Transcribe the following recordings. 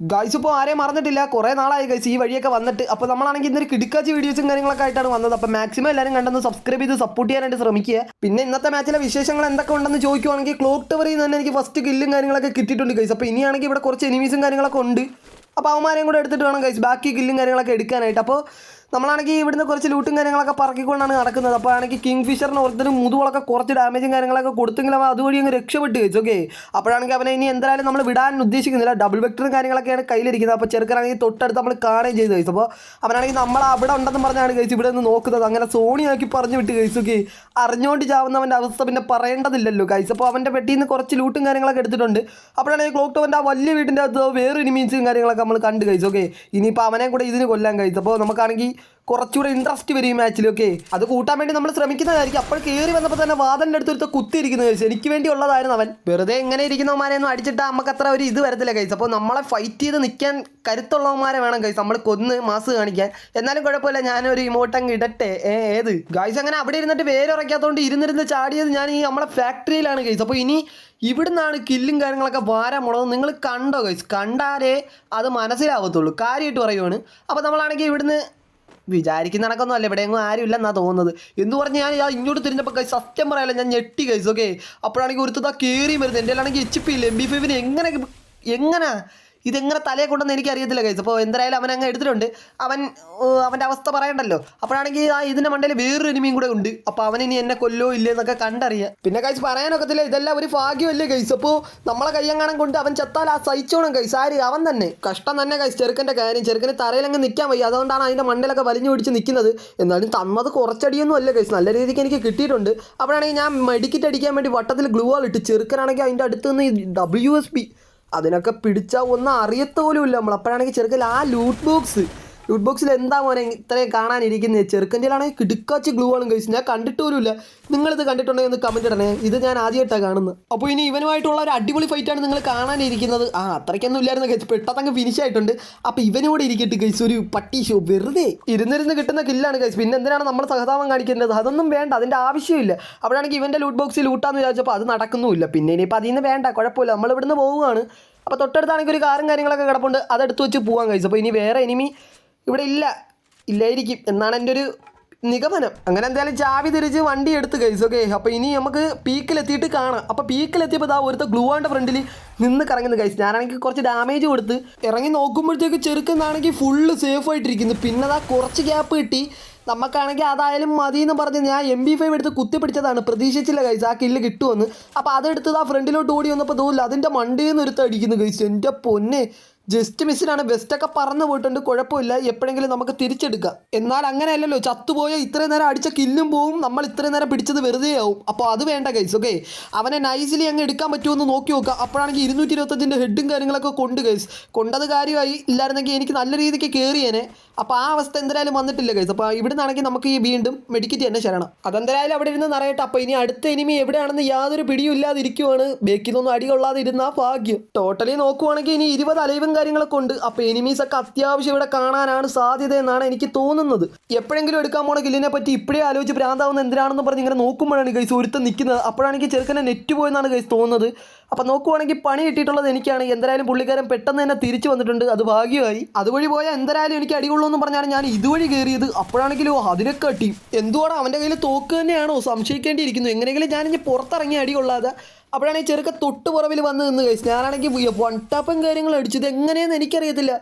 Guys ഇപ്പോൾ ആരെയും മറന്നിട്ടില്ല. കുറേ നാളായി ഗൈസ് ഈ വഴിയൊക്കെ വന്നിട്ട്. അപ്പോൾ നമ്മളാണെങ്കിൽ ഇന്നൊരു കിടുക്കാച്ചി വീഡിയോസും കാര്യങ്ങളൊക്കെ ആയിട്ടാണ് വന്നത്. അപ്പോൾ മാക്സിമം എല്ലാവരും കണ്ടെന്ന് സബ്സ്ക്രൈബ് ചെയ്ത് സപ്പോർട്ട് ചെയ്യാനായിട്ട് ശ്രമിക്കുക. പിന്നെ ഇന്നത്തെ മാച്ചിലെ വിശേഷങ്ങൾ എന്തൊക്കെ ഉണ്ടെന്ന് ചോദിക്കുവാണെങ്കിൽ ക്ലോക്ക് ടവറിൽ നിന്ന് തന്നെ എനിക്ക് ഫസ്റ്റ് കില്ലും കാര്യങ്ങളൊക്കെ കിട്ടിയിട്ടുണ്ട് ഗൈസ് അപ്പോൾ ഇനിയാണെങ്കിൽ ഇവിടെ കുറച്ച് എനിമീസും കാര്യങ്ങളൊക്കെ ഉണ്ട്. അപ്പോൾ അവന്മാരെയും കൂടെ എടുത്തിട്ട് വേണം ഗൈസ് ബാക്കി കില്ലും കാര്യങ്ങളൊക്കെ എടുക്കാനായിട്ട്. അപ്പോൾ നമ്മളാണെങ്കിൽ ഇവിടുന്ന് കുറച്ച് ലൂട്ടും കാര്യങ്ങളൊക്കെ പറക്കിക്കൊണ്ടാണ് നടക്കുന്നത്. അപ്പോൾ ആണെങ്കിൽ കിങ് ഫിഷറിന് ഒരുത്തരും മുതുകളൊക്കെ കുറച്ച് ഡാമേജും കാര്യങ്ങളൊക്കെ കൊടുത്തെങ്കിലും അവ അതുവഴി അങ്ങ് രക്ഷപ്പെട്ട് കഴിച്ചു ഓക്കെ അപ്പോഴാണെങ്കിൽ അവനെ ഇനി എന്തായാലും നമ്മൾ വിടാൻ ഉദ്ദേശിക്കുന്നില്ല. ഡബിൾ വെക്ടറും കാര്യങ്ങളൊക്കെയാണ് കയ്യിലിരിക്കുന്നത്. അപ്പോൾ ചെറുക്കനാണെങ്കിൽ തൊട്ടടുത്ത് നമ്മൾ കാണുകയും ചെയ്തു കഴിച്ചു അപ്പോൾ അവനാണെങ്കിൽ നമ്മൾ അവിടെ ഉണ്ടെന്ന് പറഞ്ഞാണ് കഴിച്ചു ഇവിടെ നിന്ന് നോക്കുന്നത്. അങ്ങനെ സോണിയാക്കി പറഞ്ഞു വിട്ട് കഴിച്ചു ഓക്കെ അറിഞ്ഞുകൊണ്ട് ചാവുന്നവന്റെ അവസ്ഥ പിന്നെ പറയേണ്ടതില്ലല്ലോ കഴിച്ചു അപ്പോൾ അവന്റെ പെട്ടിയിൽ നിന്ന് കുറച്ച് ലൂട്ടും കാര്യങ്ങളൊക്കെ എടുത്തിട്ടുണ്ട്. അപ്പോഴാണെങ്കിൽ ക്ലോക്ക് ടവന്റെ ആ വലിയ വീടിന്റെ അകത്ത് വേറെ ഇനിമീൻസും കാര്യങ്ങളൊക്കെ നമ്മൾ കണ്ട് കഴിച്ചു ഓക്കെ ഇനിയിപ്പോൾ അവനെ കൂടെ ഇതിന് കൊല്ലാൻ കഴിച്ചു അപ്പോൾ നമുക്കാണെങ്കിൽ കുറച്ചുകൂടെ ഇൻട്രസ്റ്റ് വരും ഈ മാച്ചിലൊക്കെ അത് കൂട്ടാൻ വേണ്ടി നമ്മൾ ശ്രമിക്കുന്നതായിരിക്കും. അപ്പോൾ കയറി വന്നപ്പോൾ തന്നെ വാദന്റെ അടുത്ത് ഒരുത്ത കുത്തിയിരിക്കുന്നത് കഴിച്ചു എനിക്ക് വേണ്ടി ഉള്ളതായിരുന്നു അവൻ. വെറുതെ ഇങ്ങനെ ഇരിക്കുന്നവന്മാരെയൊന്നും അടിച്ചിട്ട് നമുക്ക് അത്ര ഒരു ഇത് വരത്തില്ല കഴിച്ച് അപ്പോൾ നമ്മളെ ഫൈറ്റ് ചെയ്ത് നിൽക്കാൻ കരുത്തുള്ളവന്മാരെ വേണം കഴിച്ചു നമ്മൾ കൊന്ന് മാസ് കാണിക്കാൻ. എന്നാലും കുഴപ്പമില്ല ഞാനൊരു ഇമോട്ടങ്ങ് ഇടട്ടെ. ഏ ഏത്? ഗൈസ് അങ്ങനെ അവിടെ ഇരുന്നിട്ട് വേരുറയ്ക്കാത്തതുകൊണ്ട് ഇരുന്നിരുന്ന് ചാടിയത് ഞാൻ ഈ നമ്മളെ ഫാക്ടറിയിലാണ് കഴിച്ചു അപ്പോൾ ഇനി ഇവിടുന്നാണ് കില്ലും കാര്യങ്ങളൊക്കെ വാരാൻ പോണത് നിങ്ങൾ കണ്ടോ ഗൈസ് കണ്ടാലേ അത് മനസ്സിലാവത്തുള്ളൂ. കാര്യമായിട്ട് പറയുവാണ്. അപ്പോൾ നമ്മളാണെങ്കിൽ ഇവിടുന്ന് വിചാരിക്കുന്ന കണക്കൊന്നും അല്ല ഇവിടെ എങ്ങും ആരും ഇല്ലെന്നാണ് തോന്നുന്നത്. എന്ന് പറഞ്ഞ് ഞാൻ ഇങ്ങോട്ട് തിരിഞ്ഞപ്പോൾ കൈ സത്യം പറയാലോ ഞാൻ ഞെട്ടി കൈസ് ഓക്കെ അപ്പോഴാണെങ്കിൽ ഒരുത്തതാ കയറി വരുന്നത്. എന്റെ ആണെങ്കിൽ എച്ച് പി ഇല്ല എം ബി ഫൈവിന് എങ്ങനെ എങ്ങനെ ഇതെങ്ങനെ തലയെ കൊണ്ടെന്ന് എനിക്ക് അറിയത്തില്ല കൈസ് അപ്പോൾ എന്തായാലും അവൻ അങ്ങ് എടുത്തിട്ടുണ്ട്. അവൻ അവന്റെ അവസ്ഥ പറയണ്ടല്ലോ. അപ്പോഴാണെങ്കിൽ ആ ഇതിന്റെ മണ്ടയിൽ വേറൊരു എനിമിയും കൂടെ ഉണ്ട്. അപ്പോൾ അവൻ ഇനി എന്നെ കൊല്ലോ ഇല്ലേ എന്നൊക്കെ കണ്ടറിയാം. പിന്നെ കൈസ് പറയാനൊക്കത്തില്ല ഇതെല്ലാം ഒരു ഭാഗ്യമല്ലേ കൈസ് അപ്പോൾ നമ്മളെ കയ്യങ്ങാണം കൊണ്ട് അവൻ ചത്താൽ ആ സഹിച്ചോണം കൈസ് ആര്? അവൻ തന്നെ. കഷ്ടം തന്നെ കൈസ് ചെറുക്കന്റെ കാര്യം ചെറുക്കന് തറയിലങ്ങ് നിൽക്കാൻ വയ്യ. അതുകൊണ്ടാണ് അതിന്റെ മണ്ടയിലൊക്കെ വലിഞ്ഞു പിടിച്ച് നിൽക്കുന്നത്. എന്നാലും തന്നത് കുറച്ചടിയൊന്നും അല്ല കൈസ് നല്ല രീതിക്ക് എനിക്ക് കിട്ടിയിട്ടുണ്ട്. അപ്പോഴാണെങ്കിൽ ഞാൻ മെഡിക്കറ്റ് അടിക്കാൻ വേണ്ടി വട്ടത്തിൽ ഗ്ലൂ ആൾ ഇട്ട് ചെറുക്കനാണെങ്കിൽ അതിന്റെ അടുത്ത് നിന്ന് ഡബ്ല്യു എസ് പി അതിനൊക്കെ പിടിച്ചാൽ ഒന്നും അറിയത്തോലും ഇല്ല നമ്മൾ അപ്പോഴാണെങ്കിൽ ചെറുക്കൽ ആ ലൂട്ട് ബോക്സ് ലൂട്ട് ബോക്സിൽ എന്താ മോനെ ഇത്രയും കാണാനിരിക്കുന്നത് ചെറുക്കന്റെയിലാണെങ്കിൽ കിടുക്കാച്ച് ഗ്ലൂ ആണ് കഴിച്ചു ഞാൻ കണ്ടിട്ട് പോലും ഇല്ല നിങ്ങളിത് കണ്ടിട്ടുണ്ടെങ്കിൽ ഒന്ന് കമന്റ് ഇടണേ. ഇത് ഞാൻ ആദ്യമായിട്ടാണ് കാണുന്നത്. അപ്പോൾ ഇനി ഇവനുമായിട്ടുള്ള ഒരു അടിപൊളി ഫൈറ്റാണ് നിങ്ങൾ കാണാനിരിക്കുന്നത്. ആ അത്രയ്ക്കൊന്നും ഇല്ലായിരുന്നു കഴിച്ചു പെട്ടെന്ന് ഫിനിഷ് ആയിട്ടുണ്ട്. അപ്പോൾ ഇവനോട് ഇരിക്കട്ട് കഴിച്ചു ഒരു പട്ടി ഷോ വെറുതെ ഇരുന്നിരുന്ന് കിട്ടുന്ന കില്ലാണ് കഴിച്ചു പിന്നെ എന്തിനാണ് നമ്മൾ സഹതാപം കാണിക്കേണ്ടത്? അതൊന്നും വേണ്ട. അതിന്റെ ആവശ്യമില്ല. അപ്പോഴാണെങ്കിൽ ഇവന്റെ ലൂട്ട് ബോക്സിൽ ലൂട്ടാന്ന് വിചാരിച്ചപ്പോൾ അത് നടക്കുന്നുമില്ല. പിന്നെ ഇനിയിപ്പോൾ അതിൽ നിന്ന് വേണ്ട. കുഴപ്പമില്ല. നമ്മൾ ഇവിടുന്ന് പോവുകയാണ്. അപ്പോൾ തൊട്ടടുത്താണെങ്കിൽ ഒരു കാറും കാര്യങ്ങളൊക്കെ കിടപ്പുണ്ട്. അതെടുത്ത് വെച്ച് പോകാൻ കഴിച്ചു അപ്പോൾ ഇനി വേറെ എനിമി ഇവിടെ ഇല്ല ഇല്ലായിരിക്കും എന്നാണ് എന്റെ ഒരു നിഗമനം. അങ്ങനെ എന്തായാലും ചാവി തിരിച്ച് വണ്ടി എടുത്ത് കഴിച്ചു ഓക്കെ അപ്പോൾ ഇനി നമുക്ക് പീക്കിലെത്തിയിട്ട് കാണാം. അപ്പോൾ പീക്കിലെത്തിയപ്പോൾ ഇതാ ഒരുത്ത ഗ്ലൂവാന്റെ ഫ്രണ്ടിൽ നിന്ന് കറങ്ങുന്നു കഴിച്ചു ഞാനാണെങ്കിൽ കുറച്ച് ഡാമേജ് കൊടുത്ത് ഇറങ്ങി നോക്കുമ്പോഴത്തേക്ക് ചെറുക്കുന്നാണെങ്കിൽ ഫുള്ള് സേഫ് ആയിട്ടിരിക്കുന്നു. പിന്നെ അതാ കുറച്ച് ഗ്യാപ്പ് കിട്ടി. നമുക്കാണെങ്കിൽ അതായാലും മതി എന്ന് പറഞ്ഞ് ഞാൻ എം ബി ഫൈവ് എടുത്ത് കുത്തിപ്പിടിച്ചതാണ്. പ്രതീക്ഷിച്ചില്ല കഴിച്ച് ആ കില്ല് കിട്ടുമെന്ന് അപ്പോൾ അതെടുത്ത് ആ ഫ്രണ്ടിലോട്ട് ഓടി വന്നപ്പോൾ തോന്നില്ല അതിന്റെ മണ്ടിയിൽ നിന്ന് ഒരുത്തടിക്കുന്നു കഴിച്ചു എന്റെ പൊന്നെ. ജസ്റ്റ് മിസ്സിനാണ് ബെസ്റ്റൊക്കെ പറന്നു പോയിട്ടുണ്ട്. കുഴപ്പമില്ല. എപ്പോഴെങ്കിലും നമുക്ക് തിരിച്ചെടുക്കാം. എന്നാൽ അങ്ങനെയല്ലല്ലോ. ചത്തുപോയ ഇത്രയും നേരം അടിച്ച കില്ലും പോവും. നമ്മൾ ഇത്രയും നേരം പിടിച്ചത് വെറുതെ ആവും. അപ്പോൾ അത് വേണ്ട ഗൈസ് ഓക്കെ അവനെ നൈസിലി അങ്ങ് എടുക്കാൻ പറ്റുമെന്ന് നോക്കി നോക്കുക അപ്പോഴാണെങ്കിൽ ഇരുന്നൂറ്റി ഇരുപത്തഞ്ചിന്റെ ഹെഡും കാര്യങ്ങളൊക്കെ കൊണ്ട് ഗൈസ് കൊണ്ടത് കാര്യമായി ഇല്ലായിരുന്നെങ്കിൽ എനിക്ക് നല്ല രീതിക്ക് കയറിയേനെ അപ്പോൾ ആ അവസ്ഥ എന്തായാലും വന്നിട്ടില്ല ഗൈസ് അപ്പോൾ ഇവിടെ നിന്നാണെങ്കിൽ നമുക്ക് ഈ വീണ്ടും മെഡിക്കറ്റ് തന്നെ ശരണം. അതെന്തായാലും അവിടെ ഇരുന്ന് നിറയട്ടെ. അപ്പോൾ ഇനി അടുത്ത ഇനിമി എവിടെയാണെന്ന് യാതൊരു പിടിയും ഇല്ലാതിരിക്കുവാണ്. ബേക്കിൽ അടി കൊള്ളാതെ ഇരുന്ന ഭാഗ്യം. ടോട്ടലി നോക്കുവാണെങ്കിൽ ഇനി ഇരുപത് അലൈവും കാര്യങ്ങളൊക്കെ ഉണ്ട്. അപ്പോൾ എനിമീസ് ഒക്കെ അത്യാവശ്യം ഇവിടെ കാണാനാണ് സാധ്യത എന്നാണ് എനിക്ക് തോന്നുന്നത്. എപ്പോഴെങ്കിലും എടുക്കാൻ പോണ കില്ലിനെ പറ്റി ഇപ്പോഴേ ആലോചിച്ച് ഭ്രാന്താവുന്ന എന്തിനാണെന്ന് പറഞ്ഞ് ഇങ്ങനെ നോക്കുമ്പോഴാണ് ഗൈസ് ഒരുത്തം നിൽക്കുന്നത്. അപ്പോഴാണെങ്കിൽ ചെറുക്കനെ നെറ്റ് പോയെന്നാണ് ഗൈസ് തോന്നുന്നത്. അപ്പോൾ നോക്കുവാണെങ്കിൽ പണി കിട്ടിയിട്ടുള്ളത് എനിക്കാണ്. എന്തായാലും പുള്ളിക്കാരൻ പെട്ടെന്ന് തന്നെ തിരിച്ചു വന്നിട്ടുണ്ട്. അത് ഭാഗ്യമായി. അതുവഴി പോയാൽ എന്തായാലും എനിക്ക് അടികൊള്ളൂ എന്ന് പറഞ്ഞാണ് ഞാൻ ഇതുവഴി കയറിയത്. അപ്പോഴാണെങ്കിലോ അതിനൊക്കെ അട്ടി എന്തുവാണ് അവന്റെ കയ്യിൽ തോക്ക് തന്നെയാണോ? സംശയിക്കേണ്ടിയിരിക്കുന്നു. എങ്ങനെയെങ്കിലും ഞാൻ ഇനി പുറത്തിറങ്ങി അടികൊള്ളാതെ അപ്പോഴാണ് ഈ ചെറുക്ക തൊട്ട് പുറവിൽ വന്ന് നിന്ന് കഴിച്ചു ഞാനാണെങ്കിൽ വൺ ടാപ്പും കാര്യങ്ങളും അടിച്ചത് എങ്ങനെയെന്ന് എനിക്കറിയത്തില്ല.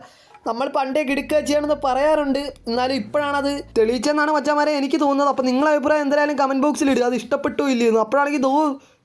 നമ്മൾ പണ്ടേ കിടക്കാച്ചിയാണെന്ന് പറയാറുണ്ട്. എന്നാലും ഇപ്പോഴാണത് തെളിയിച്ചെന്നാണ് മച്ചാമാരെ എനിക്ക് തോന്നുന്നത്. അപ്പോൾ നിങ്ങളെ അഭിപ്രായം എന്തായാലും കമന്റ് ബോക്സിൽ ഇടുക അത് ഇഷ്ടപ്പെട്ടോ ഇല്ലെന്ന് അപ്പോഴാണെങ്കിൽ ദോ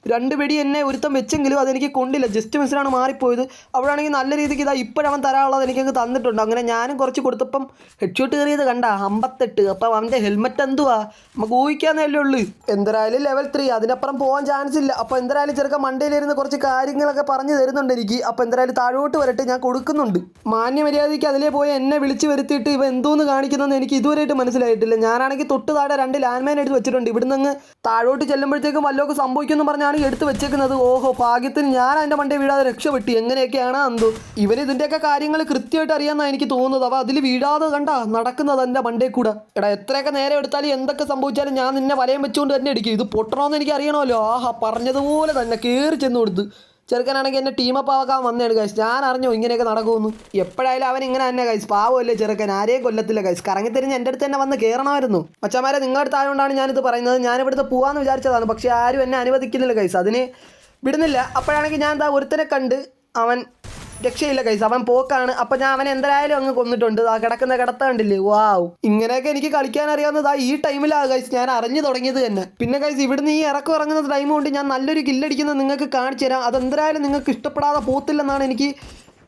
രണ്ട് വെടി എന്നെ ഒരുത്തം വെച്ചെങ്കിലും അതെനിക്ക് കൊണ്ടില്ല. ജസ്റ്റ് മിസ്സിലാണ് മാറിപ്പോയത്. അവിടെയാണെങ്കിൽ നല്ല രീതിക്ക് ഇതാ ഇപ്പോഴവൻ തരാനുള്ളത് എനിക്കങ്ങ് തന്നിട്ടുണ്ട്. അങ്ങനെ ഞാനും കുറച്ച് കൊടുത്തപ്പം ഹെഡ്ഷോട്ട് കയറിയത് കണ്ട അമ്പത്തെട്ട്. അപ്പം അവന്റെ ഹെൽമെറ്റ് എന്തുവാ? നമുക്ക് ഊഹിക്കാന്നല്ലേ ഉള്ളൂ. എന്തായാലും ലെവൽ ത്രീ അതിനപ്പുറം പോകാൻ ചാൻസ് ഇല്ല. അപ്പോൾ എന്തായാലും ചെറുക്ക മണ്ടയിലിരുന്ന് കുറച്ച് കാര്യങ്ങളൊക്കെ പറഞ്ഞു തരുന്നുണ്ട് എനിക്ക്. അപ്പോൾ എന്തായാലും താഴോട്ട് വരട്ടെ ഞാൻ കൊടുക്കുന്നുണ്ട്. മാന്യ മര്യാദയ്ക്ക് അതിലേ പോയി എന്നെ വിളിച്ച് വരുത്തിയിട്ട് ഇവ എന്തോന്ന് കാണിക്കുന്നതെന്ന് എനിക്ക് ഇതുവരെയായിട്ട് മനസ്സിലായിട്ടില്ല. ഞാനാണെങ്കിൽ തൊട്ട് താഴെ രണ്ട് ലാൻഡ്മൈൻ എടുത്ത് വെച്ചിട്ടുണ്ട്. ഇവിടുന്ന് അങ്ങ് താഴോട്ട് ചെല്ലുമ്പോഴത്തേക്കും വല്ലതൊക്കെ സംഭവിക്കുമെന്ന് പറഞ്ഞാണ് ഈ എടുത്ത് വെച്ചേക്കുന്നത്. ഓഹോ ഭാഗ്യത്തിന് ഞാൻ അതിന്റെ മണ്ടേ വീഴാതെ രക്ഷപ്പെട്ടു എങ്ങനെയൊക്കെയാണ് എന്തോ ഇവന് ഇതിന്റെയൊക്കെ കാര്യങ്ങൾ കൃത്യമായിട്ട് അറിയാമെന്നാണ് എനിക്ക് തോന്നുന്നത്. അവ അതിൽ വീഴാതെ കണ്ട നടക്കുന്നത് എന്റെ മണ്ടേ കൂടെ. എടാ എത്രയൊക്കെ നേരെ എടുത്താലും എന്തൊക്കെ സംഭവിച്ചാലും ഞാൻ നിന്നെ വലയം വെച്ചുകൊണ്ട് തന്നെ അടിക്കും ഇത് പൊട്ടണമെന്ന് എനിക്ക് അറിയണമല്ലോ. ആഹാ പറഞ്ഞതുപോലെ തന്നെ കയറി ചെന്ന് കൊടുത്ത്. ചെറുക്കനാണെങ്കിൽ എന്നെ ടീമപ്പ് ആക്കാൻ വന്നതാണ് കൈസ് ഞാൻ അറിഞ്ഞോ ഇങ്ങനെയൊക്കെ നടക്കുമെന്ന്. എപ്പോഴായാലും അവൻ ഇങ്ങനെ തന്നെ കൈസ് പാവമല്ലേ ചെറുക്കൻ? ആരെയും കൊല്ലത്തില്ല കൈസ് കറങ്ങി തിരിഞ്ഞ് എന്റെ അടുത്ത് തന്നെ വന്ന് കയറണമായിരുന്നു മച്ചന്മാരെ നിങ്ങളുടെ ആയതുകൊണ്ടാണ് ഞാനിത് പറയുന്നത്. ഞാൻ ഇവിടുത്തെ പോകാമെന്ന് വിചാരിച്ചതാണ്. പക്ഷേ ആരും എന്നെ അനുവദിക്കുന്നില്ല കൈസ് അതിന് വിടുന്നില്ല. അപ്പോഴാണെങ്കിൽ ഞാൻ എന്താ ഒരുത്തനെ കണ്ട് അവൻ രക്ഷയില്ല കൈസ്. അവൻ പോക്കാണ്. അപ്പൊ ഞാൻ അവൻ എന്തായാലും അങ്ങ് കൊന്നിട്ടുണ്ട്. ആ കിടക്കുന്ന കിടത്ത കണ്ടില്ലേ? വാവ്. ഇങ്ങനെയൊക്കെ എനിക്ക് കളിക്കാൻ അറിയാവുന്നത് ഈ ടൈമിലാ കൈസ് ഞാൻ അറിഞ്ഞു തുടങ്ങിയത് തന്നെ. പിന്നെ കൈസ് ഇവിടുന്ന് ഈ ഇറക്കം ഇറങ്ങുന്ന ടൈം കൊണ്ട് ഞാൻ നല്ലൊരു കില്ലടിക്കുന്നത് നിങ്ങൾക്ക് കാണിച്ചു തരാം. അതെന്തായാലും നിങ്ങൾക്ക് ഇഷ്ടപ്പെടാതെ പോത്തില്ലെന്നാണ് എനിക്ക്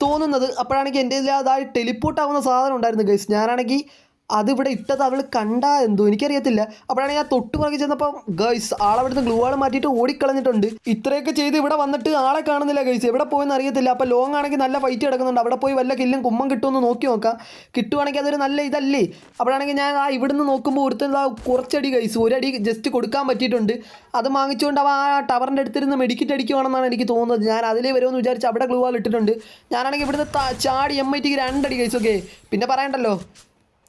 തോന്നുന്നത്. അപ്പോഴാണെങ്കിൽ എന്റെ അതായി ടെലിപ്പോർട്ട് ആവുന്ന സാധനം ഉണ്ടായിരുന്നു ഗൈസ് ഞാനാണെങ്കിൽ അതിവിടെ ഇട്ടത് അവൾ കണ്ടാ എന്തോ? എനിക്കറിയത്തില്ല. അപ്പോഴാണ് ഞാൻ തൊട്ട് പുറകെ ചെന്നപ്പോൾ ഗൈസ് ആളവിടുന്ന് ഗ്ലൂ ആൾ മാറ്റിയിട്ട് ഓടിക്കളഞ്ഞിട്ടുണ്ട്. ഇത്രയൊക്കെ ചെയ്ത് ഇവിടെ വന്നിട്ട് ആളെ കാണുന്നില്ല ഗൈസ് എവിടെ പോയെന്ന് അറിയത്തില്ല. അപ്പോൾ ലോങ് ആണെങ്കിൽ നല്ല ഫൈറ്റ് കിടക്കുന്നുണ്ട്. അവിടെ പോയി വല്ല കില്ലും കുമ്മം കിട്ടുമെന്ന് നോക്കി നോക്കാം. കിട്ടുവാണെങ്കിൽ അതൊരു നല്ല ഇതല്ലേ? അപ്പോഴാണെങ്കിൽ ഞാൻ ആ ഇവിടുന്ന് നോക്കുമ്പോൾ ഒരുത്തൻ ആ കുറച്ചടി ഗൈസ് ഒരടി ജസ്റ്റ് കൊടുക്കാൻ പറ്റിയിട്ടുണ്ട്. അത് വാങ്ങിച്ചുകൊണ്ട് അവ ആ ടവറിന്റെ അടുത്തിരുന്ന് മെഡിക്കറ്റ് അടിക്കുവാണെന്നാണ് എനിക്ക് തോന്നുന്നത്. ഞാൻ അതിലേ വരുമെന്ന് വിചാരിച്ച് അവിടെ ഗ്ലൂ ആൾ ഇട്ടിട്ടുണ്ട്. ഞാനാണെങ്കിൽ ഇവിടുന്ന് ചാടി എം ഐ ടിക്ക് രണ്ടടി ഗൈസ് ഓക്കെ പിന്നെ പറയണ്ടല്ലോ?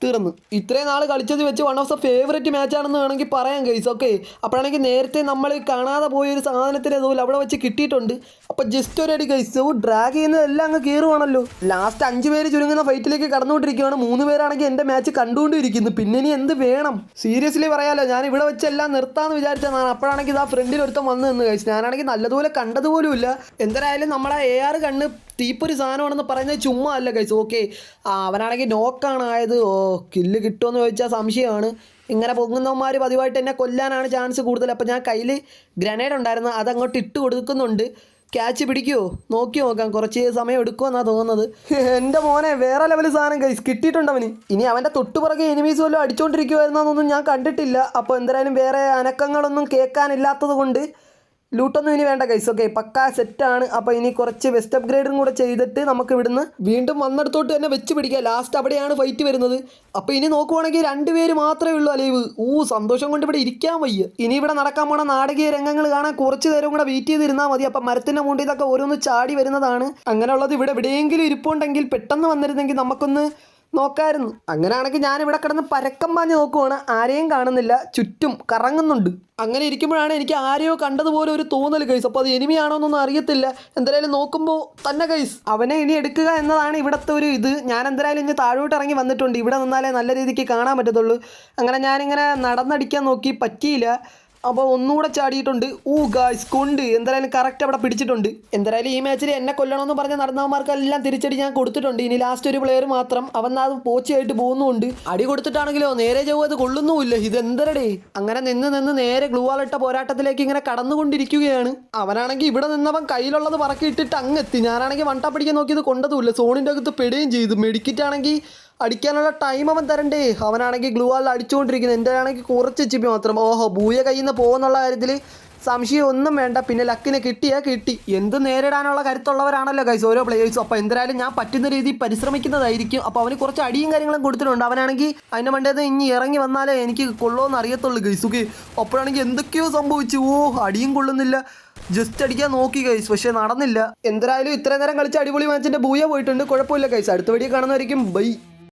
തീർന്നു. ഇത്രയും നാൾ കളിച്ചത് വെച്ച് one of the favourite match ആണെന്ന് വേണമെങ്കിൽ പറയാം ഗൈസ് ഓക്കെ അപ്പോഴാണെങ്കിൽ നേരത്തെ നമ്മൾ കാണാതെ പോയ ഒരു സാധനത്തിന് അതുപോലെ അവിടെ വെച്ച് കിട്ടിയിട്ടുണ്ട്. അപ്പോൾ ജസ്റ്റ് ഒരു അടി ഗൈസ് ഡ്രാഗ് ചെയ്യുന്നതെല്ലാം അങ്ങ് കയറുവാണല്ലോ ലാസ്റ്റ് അഞ്ച് പേര് ചുരുങ്ങുന്ന ഫൈറ്റിലേക്ക് കടന്നുകൊണ്ടിരിക്കുകയാണ് മൂന്ന് പേരാണെങ്കിൽ എന്റെ മാച്ച് കണ്ടുകൊണ്ടിരിക്കുന്നു. പിന്നെ ഇനി എന്ത് വേണം? സീരിയസ്ലി പറയാലോ ഞാൻ ഇവിടെ വെച്ച് എല്ലാം നിർത്താമെന്ന് വിചാരിച്ചതാണ്. അപ്പോഴാണെങ്കിൽ ആ ഫ്രണ്ടിൽ ഒരുത്തം വന്ന് നിന്ന് കഴിച്ചു ഞാനാണെങ്കിൽ നല്ലതുപോലെ കണ്ടതുപോലും ഇല്ല എന്തായാലും നമ്മളെ എ ആർ കണ്ണ് തീപ്പൊരു സാധനമാണെന്ന് പറയുന്നത് ചുമ്മാ അല്ല കഴിച്ചു ഓക്കെ അവനാണെങ്കിൽ നോക്കാണ് ആയത്. ഓ കില്ല് കിട്ടുമെന്ന് ചോദിച്ചാൽ സംശയമാണ്. ഇങ്ങനെ പൊങ്ങുന്നവന്മാർ പതിവായിട്ട് എന്നെ കൊല്ലാനാണ് ചാൻസ് കൂടുതൽ. അപ്പോൾ ഞാൻ കയ്യിൽ ഗ്രനേഡ് ഉണ്ടായിരുന്നു. അതങ്ങോട്ട് ഇട്ട് കൊടുക്കുന്നുണ്ട്. ക്യാച്ച് പിടിക്കുമോ നോക്കി നോക്കാം. കുറച്ച് സമയം എടുക്കുമെന്നാണ് തോന്നുന്നത്. എന്റെ മോനെ വേറെ ലെവൽ സാധനം കൈസ് കിട്ടിയിട്ടുണ്ട് അവന്. ഇനി അവന്റെ തൊട്ടുപുറകെ എനിമീസ് വല്ലതും അടിച്ചുകൊണ്ടിരിക്കുമായിരുന്നൊന്നും ഞാൻ കണ്ടിട്ടില്ല. അപ്പോൾ എന്തായാലും വേറെ അനക്കങ്ങളൊന്നും കേൾക്കാനില്ലാത്തത് കൊണ്ട് ലൂട്ടൊന്നും ഇനി വേണ്ട കൈസ് ഓക്കെ പക്കാ സെറ്റാണ് അപ്പോൾ ഇനി കുറച്ച് വെസ്റ്റ് അപ്ഗ്രേഡും കൂടെ ചെയ്തിട്ട് നമുക്ക് ഇവിടുന്ന് വീണ്ടും വന്നിടത്തോട്ട് തന്നെ വെച്ച് പിടിക്കാം. ലാസ്റ്റ് അവിടെയാണ് ഫൈറ്റ് വരുന്നത്. അപ്പോൾ ഇനി നോക്കുവാണെങ്കിൽ രണ്ടുപേര് മാത്രമേ ഉള്ളൂ അലൈവ്. ഊ സന്തോഷം കൊണ്ട് ഇവിടെ ഇരിക്കാൻ വയ്യ. ഇനി ഇവിടെ നടക്കാൻ പോണ നാടകീയ രംഗങ്ങൾ കാണാൻ കുറച്ച് നേരം കൂടെ വെയിറ്റ് ചെയ്തിരുന്നാൽ മതി. അപ്പം മരത്തിന്റെ മുണ്ടിൽ നിന്നൊക്കെ ഓരോന്ന് ചാടി വരുന്നതാണ്. അങ്ങനെയുള്ളത് ഇവിടെ എവിടെയെങ്കിലും ഇരിപ്പുണ്ടെങ്കിൽ പെട്ടെന്ന് വന്നിരുന്നെങ്കിൽ നമുക്കൊന്ന് നോക്കായിരുന്നു. അങ്ങനെയാണെങ്കിൽ ഞാൻ ഇവിടെ കിടന്ന് പരക്കം പാഞ്ഞ് നോക്കുവാണ്. ആരെയും കാണുന്നില്ല. ചുറ്റും കറങ്ങുന്നുണ്ട്. അങ്ങനെ ഇരിക്കുമ്പോഴാണ് എനിക്ക് ആരെയോ കണ്ടതുപോലെ ഒരു തോന്നൽ കൈസ് അപ്പോൾ അത് എനിമിയാണോ എന്നൊന്നും അറിയത്തില്ല. എന്തായാലും നോക്കുമ്പോൾ തന്നെ കൈസ് അവനെ ഇനി എടുക്കുക എന്നതാണ് ഇവിടുത്തെ ഒരു ഇത്. ഞാൻ എന്തായാലും ഇനി താഴോട്ട് ഇറങ്ങി വന്നിട്ടുണ്ട്. ഇവിടെ നിന്നാലേ നല്ല രീതിക്ക് കാണാൻ പറ്റത്തുള്ളൂ. അങ്ങനെ ഞാനിങ്ങനെ നടന്നടിക്കാൻ നോക്കി. പറ്റിയില്ല. അപ്പോൾ ഒന്നുകൂടെ ചാടിയിട്ടുണ്ട്. ഊ ഗായ്സ് കൊണ്ട്. എന്തായാലും കറക്റ്റ് അവിടെ പിടിച്ചിട്ടുണ്ട്. എന്തായാലും ഈ മാച്ചിൽ എന്നെ കൊല്ലണമെന്ന് പറഞ്ഞ നടന്നവന്മാർക്കെല്ലാം തിരിച്ചടി ഞാൻ കൊടുത്തിട്ടുണ്ട്. ഇനി ലാസ്റ്റ് ഒരു പ്ലെയർ മാത്രം. അവൻ അത് പോച്ചയായിട്ട് പോകുന്നുമുണ്ട് അടി കൊടുത്തിട്ടാണെങ്കിലോ? നേരെ ചൊവ്വ അത് കൊള്ളുന്നുമില്ല. ഇത് എന്തരടേ അങ്ങനെ നിന്ന് നിന്ന് നേരെ ഗ്ലൂവാളിട്ട പോരാട്ടത്തിലേക്ക് ഇങ്ങനെ കടന്നുകൊണ്ടിരിക്കുകയാണ്. അവനാണെങ്കിൽ ഇവിടെ നിന്നവൻ കയ്യിലുള്ളത് പറക്കിയിട്ടിട്ട് അങ്ങെത്തി ഞാനാണെങ്കിൽ വണ്ടാ പിടിക്കാൻ നോക്കിയത് കൊണ്ടതുമില്ല. സോണിന്റെ അകത്ത് പെടുകയും ചെയ്തു. മെഡിക്കറ്റ് ആണെങ്കിൽ അടിക്കാനുള്ള ടൈം അവൻ തരണ്ടേ? അവനാണെങ്കിൽ ഗ്ലൂ വാളിൽ അടിച്ചുകൊണ്ടിരിക്കുന്നത് എന്റെ ആണെങ്കിൽ കുറച്ച് ചിപ്പി മാത്രം. ഓഹോ ഭൂയ കയ്യിൽ നിന്ന് പോകുന്നുള്ള കാര്യത്തിൽ സംശയം ഒന്നും വേണ്ട. പിന്നെ ലക്കിനെ കിട്ടിയാ കിട്ടി. എന്ത് നേരിടാനുള്ള കരുത്തുള്ളവരാണല്ലോ ഗൈസ് ഓരോ പ്ലേയേഴ്സും അപ്പോൾ എന്തായാലും ഞാൻ പറ്റുന്ന രീതിയിൽ പരിശ്രമിക്കുന്നതായിരിക്കും. അപ്പോൾ അവന് കുറച്ച് അടിയും കാര്യങ്ങളും കൊടുത്തിട്ടുണ്ട്. അവനാണെങ്കിൽ അതിന്റെ മണ്ടേത് ഇനി ഇറങ്ങി വന്നാലേ എനിക്ക് കൊള്ളുമെന്ന് അറിയത്തുള്ളൂ കൈസുക്ക് അപ്പോഴാണെങ്കിൽ എന്തൊക്കെയോ സംഭവിച്ചു. ഓ അടിയും കൊള്ളുന്നില്ല. ജസ്റ്റ് അടിക്കാൻ നോക്കി കൈസ് പക്ഷേ നടന്നില്ല. എന്തായാലും ഇത്രയും നേരം കളിച്ച അടിപൊളി മാച്ചിന്റെ ഭൂയ പോയിട്ടുണ്ട്. കുഴപ്പമില്ല കൈസ് അടുത്ത വീഡിയോ കാണുന്നതായിരിക്കും ബൈ